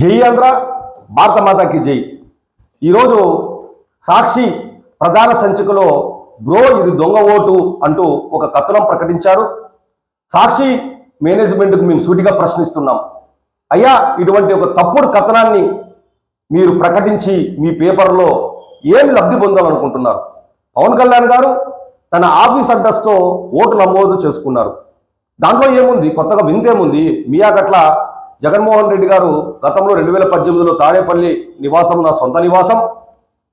జై ఆంధ్ర భారత మాతాకి జై. ఈరోజు సాక్షి ప్రధాన సంచికలో బ్రో ఇది దొంగ ఓటు అంటూ ఒక కథనం ప్రకటించారు. సాక్షి మేనేజ్మెంట్కు మేము సూటిగా ప్రశ్నిస్తున్నాం. అయ్యా ఇటువంటి ఒక తప్పుడు కథనాన్ని మీరు ప్రకటించి మీ పేపర్లో ఏమి లబ్ధి పొందాలనుకుంటున్నారు? పవన్ కళ్యాణ్ గారు తన ఆఫీస్ అడ్రస్తో ఓటు నమోదు చేసుకున్నారు. దాంట్లో ఏముంది? కొత్తగా వింతేముంది మియాకట్ల జగన్మోహన్ రెడ్డి గారు గతంలో రెండు వేల పద్దెనిమిదిలో తాడేపల్లి నివాసం నా సొంత నివాసం.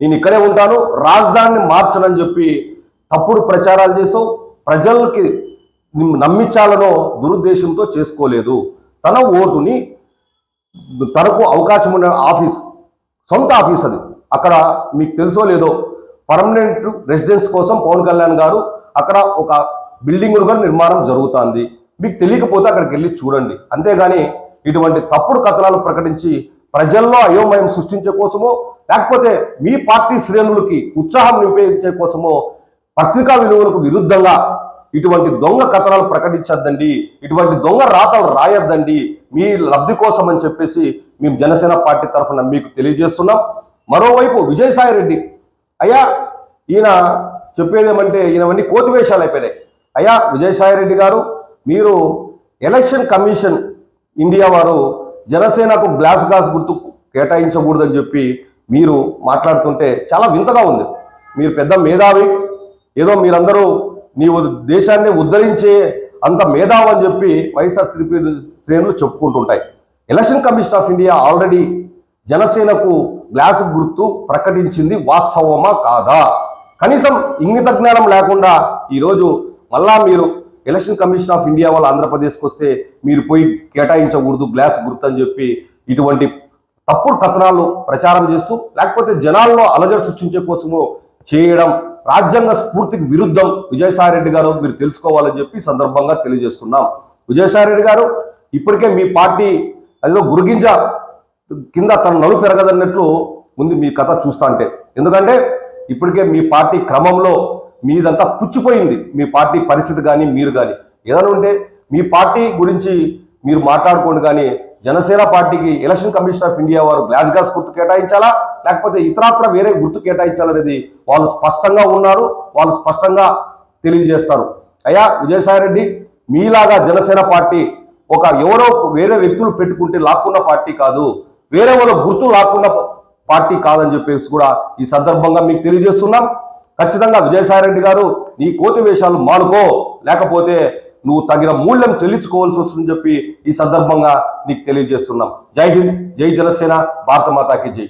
నేను ఇక్కడే ఉంటాను. రాజధానిని మార్చనని చెప్పి తప్పుడు ప్రచారాలు చేసావు ప్రజలకి నమ్మించాలనో దురుద్దేశంతో చేసుకోలేదు. తన ఓటుని తనకు అవకాశం ఉన్న ఆఫీస్ సొంత ఆఫీస్ అది. అక్కడ మీకు తెలుసో లేదో పర్మనెంట్ రెసిడెన్స్ కోసం పవన్ కళ్యాణ్ గారు అక్కడ ఒక బిల్డింగ్ కూడా నిర్మాణం జరుగుతుంది. మీకు తెలియకపోతే అక్కడికి వెళ్ళి చూడండి. అంతేగాని ఇటువంటి తప్పుడు కథనాలు ప్రకటించి ప్రజల్లో అయోమయం సృష్టించే కోసమో లేకపోతే మీ పార్టీ శ్రేణులకి ఉత్సాహం నింపేయించే కోసమో పత్రికా విలువలకు విరుద్ధంగా ఇటువంటి దొంగ కథనాలు ప్రకటించద్దండి ఇటువంటి దొంగ రాతలు రాయొద్దండి మీ లబ్ధి కోసం అని చెప్పేసి మేము జనసేన పార్టీ తరఫున మీకు తెలియజేస్తున్నాం. మరోవైపు విజయసాయి రెడ్డి అయ్యా ఈయన చెప్పేదేమంటే ఈయనవన్నీ కోతి వేషాలు అయిపోయినాయి. అయ్యా విజయసాయి రెడ్డి గారు మీరు ఎలక్షన్ కమిషన్ ఇండియా వారు జనసేనకు గ్లాస్ గ్లాస్ గుర్తు కేటాయించకూడదని చెప్పి మీరు మాట్లాడుతుంటే చాలా వింతగా ఉంది. మీరు పెద్ద మేధావి ఏదో మీరందరూ నీవు దేశాన్ని ఉద్ధరించే అంత మేధావు అని చెప్పి వైఎస్ఆర్సీపీ శ్రేణులు చెప్పుకుంటుంటాయి. Election commission of India already జనసేనకు గ్లాస్ గుర్తు ప్రకటించింది వాస్తవమా కాదా? కనీసం ఇంగిత జ్ఞానం లేకుండా ఈరోజు మళ్ళా మీరు ఎలక్షన్ కమిషన్ ఆఫ్ ఇండియా వాళ్ళు ఆంధ్రప్రదేశ్కి వస్తే మీరు పోయి కేటాయించకూడదు గ్లాస్ గుర్తు అని చెప్పి ఇటువంటి తప్పుడు కథనాలు ప్రచారం చేస్తూ లేకపోతే జనాల్లో అలజడి సృష్టించే కోసము చేయడం రాజ్యాంగ స్ఫూర్తికి విరుద్ధం విజయసాయి రెడ్డి గారు మీరు తెలుసుకోవాలని చెప్పి సందర్భంగా తెలియజేస్తున్నాం. విజయసాయి రెడ్డి గారు ఇప్పటికే మీ పార్టీ అదిలో గురిగింజ కింద తన నలు పెరగదన్నట్లు ఉంది మీ కథ చూస్తా అంటే. ఎందుకంటే ఇప్పటికే మీ పార్టీ క్రమంలో మీదంతా పుచ్చిపోయింది. మీ పార్టీ పరిస్థితి కానీ మీరు కానీ ఏదైనా ఉంటే మీ పార్టీ గురించి మీరు మాట్లాడుకోండి కానీ జనసేన పార్టీకి ఎలక్షన్ కమిషన్ ఆఫ్ ఇండియా వారు గ్లాస్ గ్యాస్ గుర్తు కేటాయించాలా? లేకపోతే ఇతరాత్ర వేరే గుర్తు కేటాయించాలనేది వాళ్ళు స్పష్టంగా ఉన్నారు వాళ్ళు స్పష్టంగా తెలియజేస్తారు. అయ్యా విజయసాయి రెడ్డి మీలాగా జనసేన పార్టీ ఒక ఎవరో వేరే వ్యక్తులు పెట్టుకుంటే లాక్కున్న పార్టీ కాదు. వేరే వాళ్ళ గుర్తు లాక్కున్న పార్టీ కాదని చెప్పేసి కూడా ఈ సందర్భంగా మీకు తెలియజేస్తున్నాం. ఖచ్చితంగా విజయసాయిరెడ్డి గారు నీ కోతి వేషాలు మానుకో లేకపోతే నువ్వు తగిన మూల్యం చెల్లించుకోవాల్సి వస్తుందని చెప్పి ఈ సందర్భంగా నీకు తెలియజేస్తున్నాం. జై హింద్ జై జనసేన భారత మాతాకి జై.